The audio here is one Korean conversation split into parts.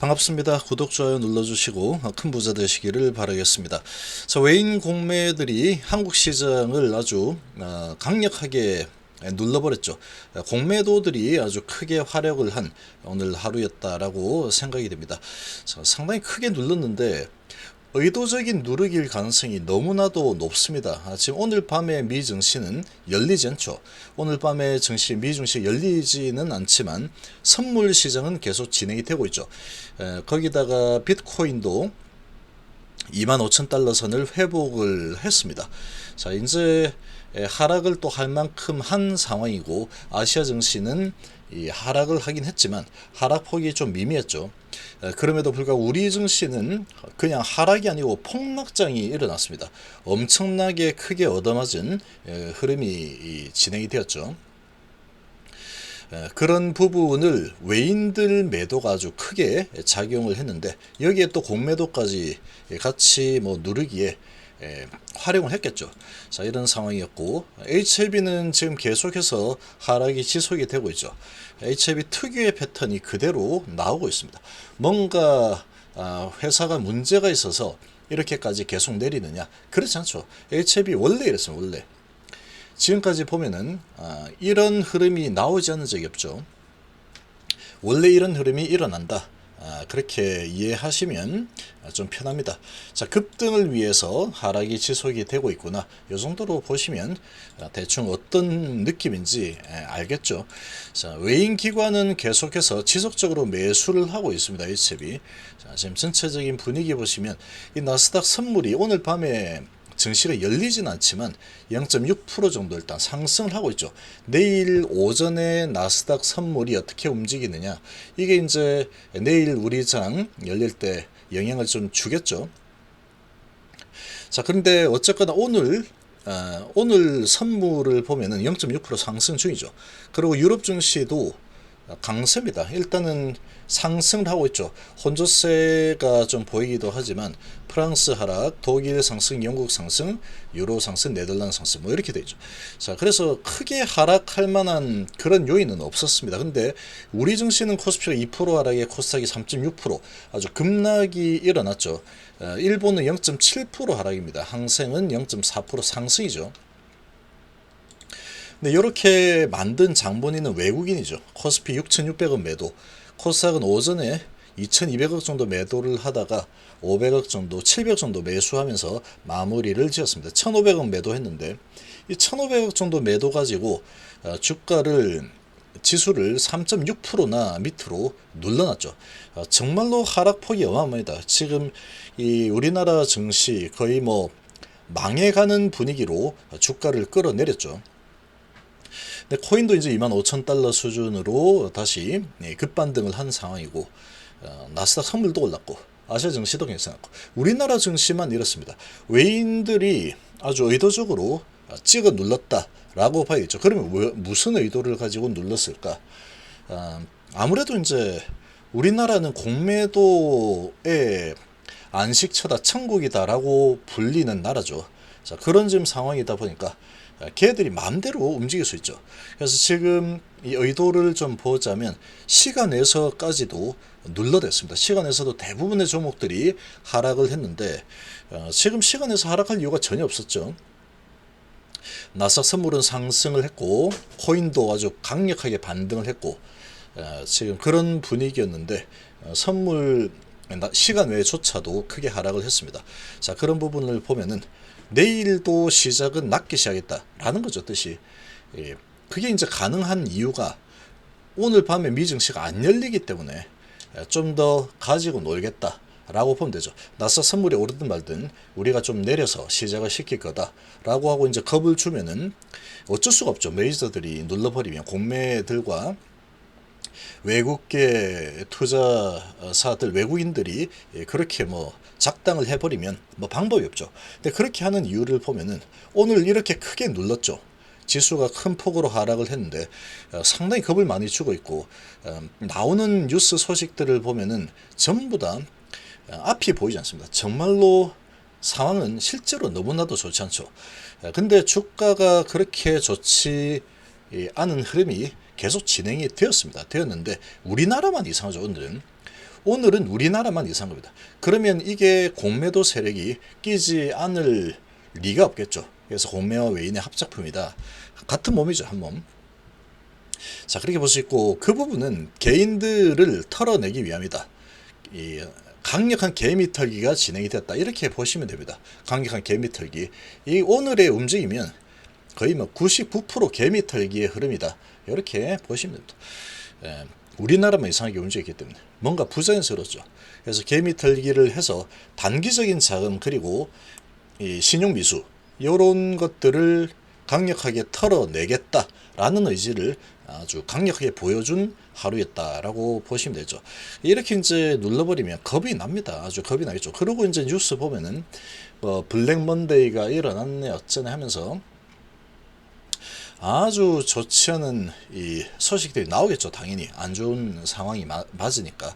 반갑습니다. 구독, 좋아요 눌러주시고 큰 부자 되시기를 바라겠습니다. 자, 외인 공매들이 한국 시장을 아주 어, 강력하게 눌러버렸죠. 공매도들이 아주 크게 활약을 한 오늘 하루였다라고 생각이 됩니다. 자, 상당히 크게 눌렀는데 의도적인 누르기일 가능성이 너무나도 높습니다. 아, 지금 오늘 밤에 미 증시는 열리지 않죠. 오늘 밤에 증시 미 증시 열리지는 않지만 선물 시장은 계속 진행이 되고 있죠. 에, 거기다가 비트코인도 2만 5천 달러 선을 회복을 했습니다. 자, 이제 에, 하락을 또 할 만큼 한 상황이고 아시아 증시는 이 하락을 하긴 했지만 하락 폭이 좀 미미했죠. 에, 그럼에도 불구하고 우리 증시는 그냥 하락이 아니고 폭락장이 일어났습니다. 엄청나게 크게 얻어맞은 에, 흐름이 이, 진행이 되었죠. 에, 그런 부분을 외인들 매도가 아주 크게 작용을 했는데 여기에 또 공매도까지 같이 뭐 누르기에 에, 활용을 했겠죠. 자 이런 상황이었고 HLB는 지금 계속해서 하락이 지속이 되고 있죠. HLB 특유의 패턴이 그대로 나오고 있습니다. 뭔가 아, 회사가 문제가 있어서 이렇게까지 계속 내리느냐? 그렇지 않죠. HLB 원래 이랬습니다. 원래 지금까지 보면은 아, 이런 흐름이 나오지 않은 적이 없죠. 원래 이런 흐름이 일어난다. 아, 그렇게 이해하시면 좀 편합니다. 자, 급등을 위해서 하락이 지속이 되고 있구나. 이 정도로 보시면 아, 대충 어떤 느낌인지 에, 알겠죠. 자, 외인 기관은 계속해서 지속적으로 매수를 하고 있습니다. HB. 자, 지금 전체적인 분위기 보시면 이 나스닥 선물이 오늘 밤에 증시가 열리진 않지만 0.6% 정도 일단 상승을 하고 있죠. 내일 오전에 나스닥 선물이 어떻게 움직이느냐. 이게 이제 내일 우리 장 열릴 때 영향을 좀 주겠죠. 자, 그런데 어쨌거나 오늘 어, 오늘 선물을 보면은 0.6% 상승 중이죠. 그리고 유럽 증시도 강세입니다. 일단은 상승을 하고 있죠. 혼조세가 좀 보이기도 하지만 프랑스 하락, 독일 상승, 영국 상승, 유로 상승, 네덜란드 상승 뭐 이렇게 되죠. 자, 그래서 크게 하락할 만한 그런 요인은 없었습니다. 근데 우리 증시는 코스피가 2% 하락에 코스닥이 3.6% 아주 급락이 일어났죠. 어, 일본은 0.7% 하락입니다. 항생은 0.4% 상승이죠. 근데 이렇게 만든 장본인은 외국인이죠. 코스피 6,600원 매도, 코스닥은 오전에 2,200억 정도 매도를 하다가 500억 정도, 700억 정도 매수하면서 마무리를 지었습니다. 1,500억 매도했는데 이 1,500억 정도 매도 가지고 어, 주가를 지수를 3.6%나 밑으로 눌러놨죠. 어, 정말로 하락폭이 어마어마합니다. 지금 이 우리나라 증시 거의 뭐 망해가는 분위기로 주가를 끌어내렸죠. 근데 코인도 이제 2만 5천 달러 수준으로 다시 예, 급반등을 한 상황이고 어, 나스닥 선물도 올랐고 아시아 증시도 괜찮았고 우리나라 증시만 이렇습니다. 외인들이 아주 의도적으로 찍어 눌렀다라고 봐야겠죠. 그러면 왜, 무슨 의도를 가지고 눌렀을까? 어, 아무래도 이제 우리나라는 공매도의 안식처다 천국이다라고 불리는 나라죠. 자 그런 지금 상황이다 보니까 걔들이 마음대로 움직일 수 있죠. 그래서 지금 이 의도를 좀 보자면 시간에서까지도 눌러댔습니다. 시간에서도 대부분의 종목들이 하락을 했는데 어, 지금 시간에서 하락할 이유가 전혀 없었죠. 나스닥 선물은 상승을 했고 코인도 아주 강력하게 반등을 했고 어, 지금 그런 분위기였는데 어, 선물 시간 외조차도 크게 하락을 했습니다. 자 그런 부분을 보면은 내일도 시작은 낮게 시작했다라는 거죠 뜻이. 예. 그게 이제 가능한 이유가 오늘 밤에 미증시가 안 열리기 때문에 좀 더 가지고 놀겠다 라고 보면 되죠. 나스 선물이 오르든 말든 우리가 좀 내려서 시작을 시킬 거다라고 하고 이제 겁을 주면은 어쩔 수가 없죠. 메이저들이 눌러버리면 공매들과 외국계 투자사들 외국인들이 그렇게 뭐 작당을 해버리면 뭐 방법이 없죠. 근데 그렇게 하는 이유를 보면은 오늘 이렇게 크게 눌렀죠. 지수가 큰 폭으로 하락을 했는데 어, 상당히 겁을 많이 주고 있고 어, 나오는 뉴스 소식들을 보면은 전부 다 어, 앞이 보이지 않습니다. 정말로 상황은 실제로 너무나도 좋지 않죠. 어, 근데 주가가 그렇게 좋지 않은 흐름이 계속 진행이 되었습니다. 되었는데 우리나라만 이상하죠. 오늘은 오늘은 우리나라만 이상한 겁니다. 그러면 이게 공매도 세력이 끼지 않을 리가 없겠죠. 그래서 공매와 외인의 합작품이다. 같은 몸이죠, 한 몸. 자, 그렇게 볼 수 있고 그 부분은 개인들을 털어내기 위함이다. 이 강력한 개미 털기가 진행이 됐다. 이렇게 보시면 됩니다. 강력한 개미 털기. 이 오늘의 움직이면 거의 뭐 99% 개미 털기의 흐름이다. 이렇게 보시면 됩니다. 예, 우리나라만 이상하게 움직였기 때문에 뭔가 부자연스럽죠. 그래서 개미 털기를 해서 단기적인 자금 그리고 이 신용 미수 이런 것들을 강력하게 털어내겠다라는 의지를 아주 강력하게 보여준 하루였다라고 보시면 되죠. 이렇게 이제 눌러버리면 겁이 납니다. 아주 겁이 나겠죠. 그리고 이제 뉴스 보면은 뭐 블랙 먼데이가 일어났네 어쩌네 하면서 아주 좋지 않은 이 소식들이 나오겠죠. 당연히 안 좋은 상황이 마, 맞으니까.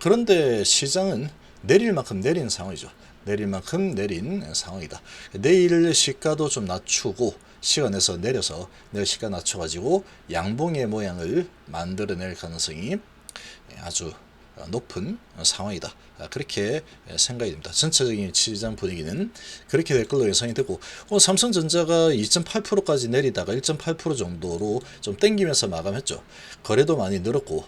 그런데 시장은 내릴 만큼 내린 상황이죠. 내릴 만큼 내린 상황이다. 내일 시가도 좀 낮추고 시간에서 내려서 내일 시가 낮춰가지고 양봉의 모양을 만들어낼 가능성이 아주 높은 상황이다. 그렇게 생각이 됩니다. 전체적인 시장 분위기는 그렇게 될 걸로 예상이 되고 어, 삼성전자가 2.8%까지 내리다가 1.8% 정도로 좀 땡기면서 마감했죠. 거래도 많이 늘었고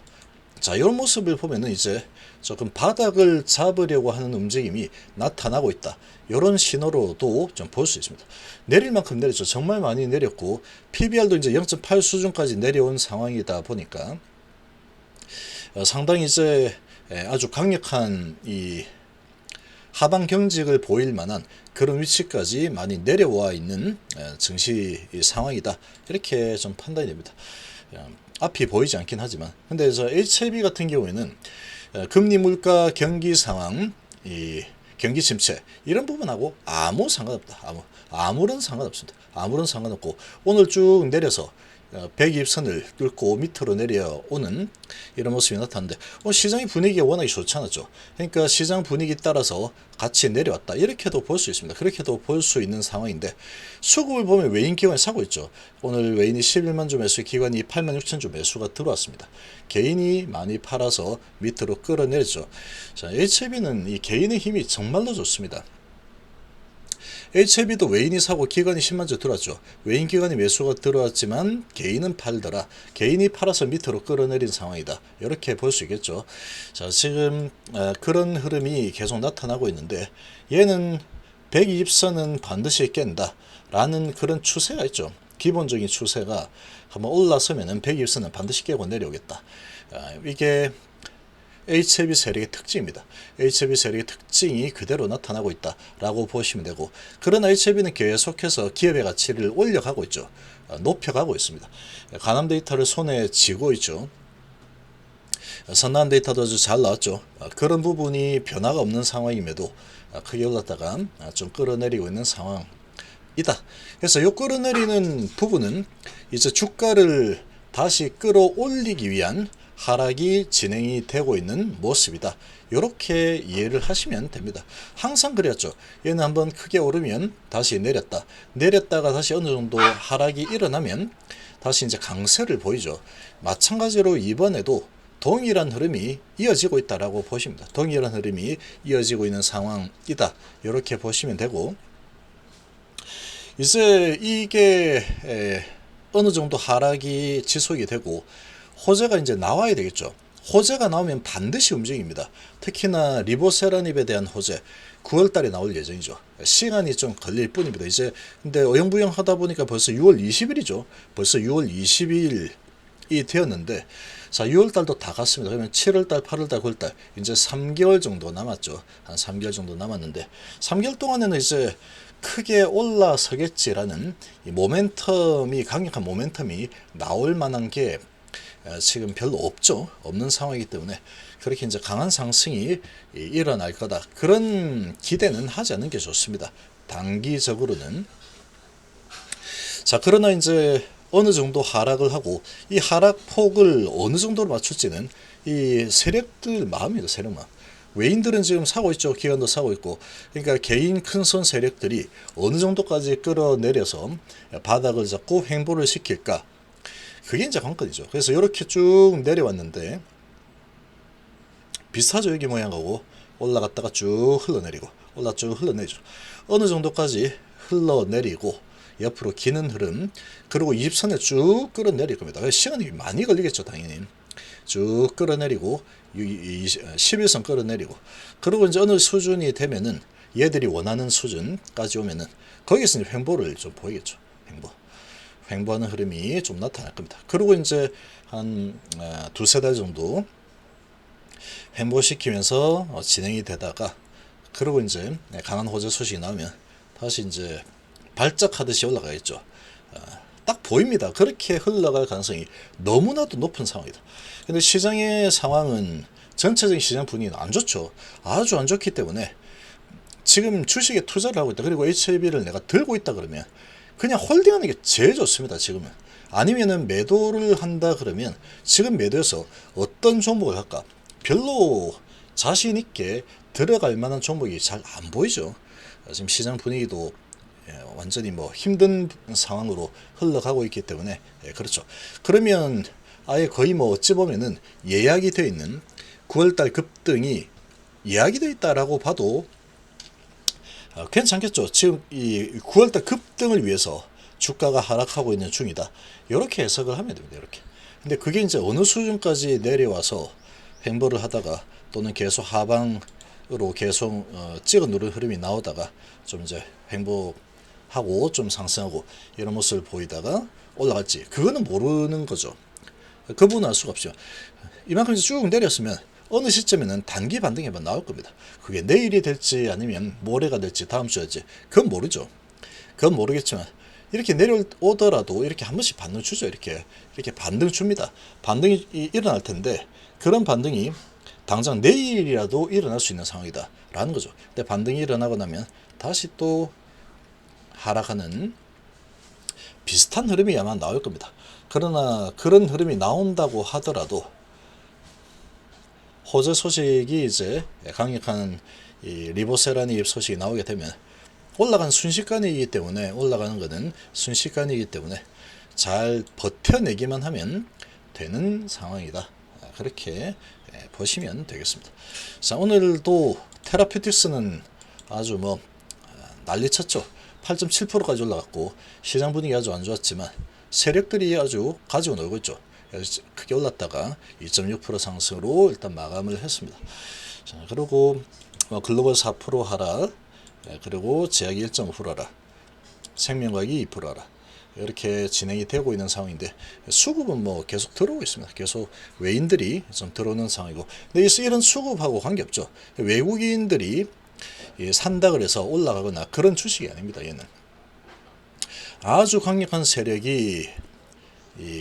자 이런 모습을 보면은 이제 조금 바닥을 잡으려고 하는 움직임이 나타나고 있다. 이런 신호로도 좀 볼 수 있습니다. 내릴 만큼 내렸죠. 정말 많이 내렸고 PBR도 이제 0.8 수준까지 내려온 상황이다 보니까 어, 상당히 이제 예, 아주 강력한 이 하방 경직을 보일 만한 그런 위치까지 많이 내려와 있는 예, 증시 상황이다. 이렇게 좀 판단이 됩니다. 어, 앞이 보이지 않긴 하지만. 근데 저 HLB 같은 경우에는 어, 금리 물가 경기 상황 이 경기 침체 이런 부분하고 아무 상관없다. 아무 아무런 상관없습니다. 아무런 상관없고 오늘 쭉 내려서 120선을 뚫고 밑으로 내려오는 이런 모습이 나타났는데 어, 시장의 분위기가 워낙에 좋지 않았죠. 그러니까 시장 분위기 따라서 같이 내려왔다. 이렇게도 볼 수 있습니다. 그렇게도 볼 수 있는 상황인데 수급을 보면 외인 기관이 사고 있죠. 오늘 외인이 11만 주 매수, 기관이 8만 6천 주 매수가 들어왔습니다. 개인이 많이 팔아서 밑으로 끌어내렸죠. 자, HB는 이 개인의 힘이 정말로 좋습니다. HLB도 외인이 사고 기관이 10만 주 들어왔죠. 외인 기관이 매수가 들어왔지만 개인은 팔더라. 개인이 팔아서 밑으로 끌어내린 상황이다. 이렇게 볼 수 있겠죠. 자, 지금 어, 그런 흐름이 계속 나타나고 있는데 얘는 120선은 반드시 깬다. 라는 그런 추세가 있죠. 기본적인 추세가 한번 올라서면은 120선은 반드시 깨고 내려오겠다. 아, 이게 HLB 세력의 특징입니다. HLB 세력의 특징이 그대로 나타나고 있다라고 보시면 되고 그러나 HLB는 계속해서 기업의 가치를 올려가고 있죠. 어, 높여가고 있습니다. 가남 데이터를 손에 쥐고 있죠. 선난 데이터도 아주 잘 나왔죠. 어, 그런 부분이 변화가 없는 상황임에도 어, 크게 올랐다가 좀 끌어내리고 있는 상황. 이다. 그래서 요 끌어내리는 부분은 이제 주가를 다시 끌어올리기 위한 하락이 진행이 되고 있는 모습이다. 이렇게 이해를 하시면 됩니다. 항상 그랬죠. 얘는 한번 크게 오르면 다시 내렸다. 내렸다가 다시 어느 정도 하락이 일어나면 다시 이제 강세를 보이죠. 마찬가지로 이번에도 동일한 흐름이 이어지고 있다라고 보십니다. 동일한 흐름이 이어지고 있는 상황이다. 이렇게 보시면 되고 이제 이게 어느 정도 하락이 지속이 되고 호재가 이제 나와야 되겠죠. 호재가 나오면 반드시 움직입니다. 특히나 리보세라닙에 대한 호재 9월 달에 나올 예정이죠. 시간이 좀 걸릴 뿐입니다. 이제 근데 어영부영 하다 보니까 벌써 6월 20일이죠. 벌써 6월 20일이 되었는데 자, 6월 달도 다 갔습니다. 그러면 7월 달, 8월 달, 9월 달 이제 3개월 정도 남았죠. 한 3개월 정도 남았는데 3개월 동안에는 이제 크게 올라서겠지라는 이 모멘텀이 강력한 모멘텀이 나올 만한 게 어, 지금 별로 없죠. 없는 상황이기 때문에 그렇게 이제 강한 상승이 일어날 거다. 그런 기대는 하지 않는 게 좋습니다. 단기적으로는. 자, 그러나 이제 어느 정도 하락을 하고 이 하락 폭을 어느 정도로 맞출지는 이 세력들 마음입니다. 세력 마음. 외인들은 지금 사고 있죠. 기관도 사고 있고. 그러니까 개인 큰 손 세력들이 어느 정도까지 끌어내려서 바닥을 잡고 횡보를 시킬까. 그게 이제 관건이죠. 그래서 이렇게 쭉 내려왔는데 비슷하죠 여기 모양하고. 올라갔다가 쭉 흘러내리고 올라 쭉 흘러내리죠. 어느 정도까지 흘러내리고 옆으로 기는 흐름 그리고 20선에 쭉 끌어내릴 겁니다. 시간이 많이 걸리겠죠 당연히. 쭉 끌어내리고 11선 끌어내리고. 그리고 이제 어느 수준이 되면은 얘들이 원하는 수준까지 오면은 거기서 이제 횡보를 좀 보이겠죠 횡보 횡보하는 흐름이 좀 나타날 겁니다 그리고 이제 한 아, 두세 달 정도 횡보시키면서 어, 진행이 되다가 그리고 이제 네, 강한 호재 소식이 나오면 다시 이제 발작하듯이 올라가겠죠. 아, 딱 보입니다. 그렇게 흘러갈 가능성이 너무나도 높은 상황이다. 근데 시장의 상황은 전체적인 시장 분위기는 안 좋죠. 아주 안 좋기 때문에 지금 주식에 투자를 하고 있다. 그리고 HLB를 내가 들고 있다 그러면 그냥 홀딩하는 게 제일 좋습니다. 지금은. 아니면은 매도를 한다 그러면 지금 매도해서 어떤 종목을 할까? 별로 자신 있게 들어갈 만한 종목이 잘 안 보이죠. 지금 시장 분위기도 예, 완전히 뭐 힘든 상황으로 흘러가고 있기 때문에 예, 그렇죠. 그러면 아예 거의 뭐 어찌 보면은 예약이 되어 있는 9월달 급등이 예약이 되어 있다라고 봐도 아, 괜찮겠죠. 지금 이 9월달 급등을 위해서 주가가 하락하고 있는 중이다. 이렇게 해석을 하면 됩니다. 이렇게. 근데 그게 이제 어느 수준까지 내려와서 횡보를 하다가 또는 계속 하방으로 계속 어, 찍어 누른 흐름이 나오다가 좀 이제 횡보하고 좀 상승하고 이런 모습을 보이다가 올라갈지 그거는 모르는 거죠. 그분은 알 수가 없죠. 이만큼 쭉 내렸으면 어느 시점에는 단기 반등에만 나올 겁니다. 그게 내일이 될지 아니면 모레가 될지 다음 주일지 그건 모르죠. 그건 모르겠지만 이렇게 내려오더라도 이렇게 한 번씩 반등 주죠. 이렇게 이렇게 반등 줍니다. 반등이 이- 일어날 텐데 그런 반등이 당장 내일이라도 일어날 수 있는 상황이다 라는 거죠. 근데 반등이 일어나고 나면 다시 또 하락하는 비슷한 흐름이 아마 나올 겁니다. 그러나 그런 흐름이 나온다고 하더라도 호재 소식이 이제 강력한 이 리보세라니 소식이 나오게 되면 올라간 순식간이기 때문에 올라가는 것은 순식간이기 때문에 잘 버텨내기만 하면 되는 상황이다. 아, 그렇게 예, 보시면 되겠습니다. 자 오늘도 테라피틱스는 아주 뭐 아, 난리쳤죠. 8.7%까지 올라갔고 시장 분위기 아주 안 좋았지만 세력들이 아주 가지고 놀고 있죠. 크게 올랐다가 2.6% 상승으로 일단 마감을 했습니다. 자, 그리고 뭐 글로벌 4% 하락, 예, 그리고 제약이 1.5% 하락, 생명과학이 2% 하락. 이렇게 진행이 되고 있는 상황인데 수급은 뭐 계속 들어오고 있습니다. 계속 외인들이 좀 들어오는 상황이고 근데 이- 이런 수급하고 관계없죠. 외국인들이 이 산다 그래서 올라가거나 그런 주식이 아닙니다. 얘는 아주 강력한 세력이 이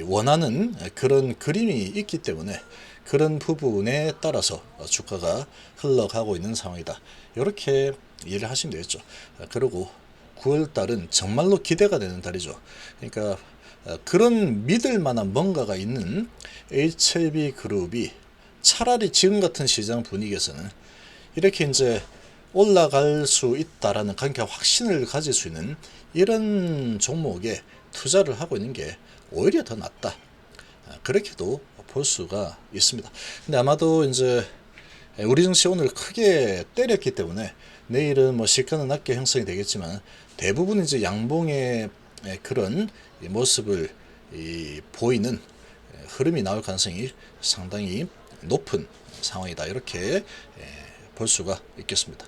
원하는 그런 그림이 있기 때문에 그런 부분에 따라서 주가가 흘러가고 있는 상황이다. 이렇게 이해를 하시면 되겠죠. 아, 그리고 9월 달은 정말로 기대가 되는 달이죠. 그러니까 어, 그런 믿을 만한 뭔가가 있는 HLB 그룹이 차라리 지금 같은 시장 분위기에서는 이렇게 이제 올라갈 수 있다라는 강력한 확신을 가질 수 있는 이런 종목에 투자를 하고 있는 게 오히려 더 낫다. 아, 그렇게도 볼 수가 있습니다. 근데 아마도 이제 우리 증시 오늘 크게 때렸기 때문에 내일은 뭐 시가는 낮게 형성이 되겠지만 대부분 이제 양봉의 그런 이 모습을 이 보이는 흐름이 나올 가능성이 상당히 높은 상황이다. 이렇게 볼 수가 있겠습니다.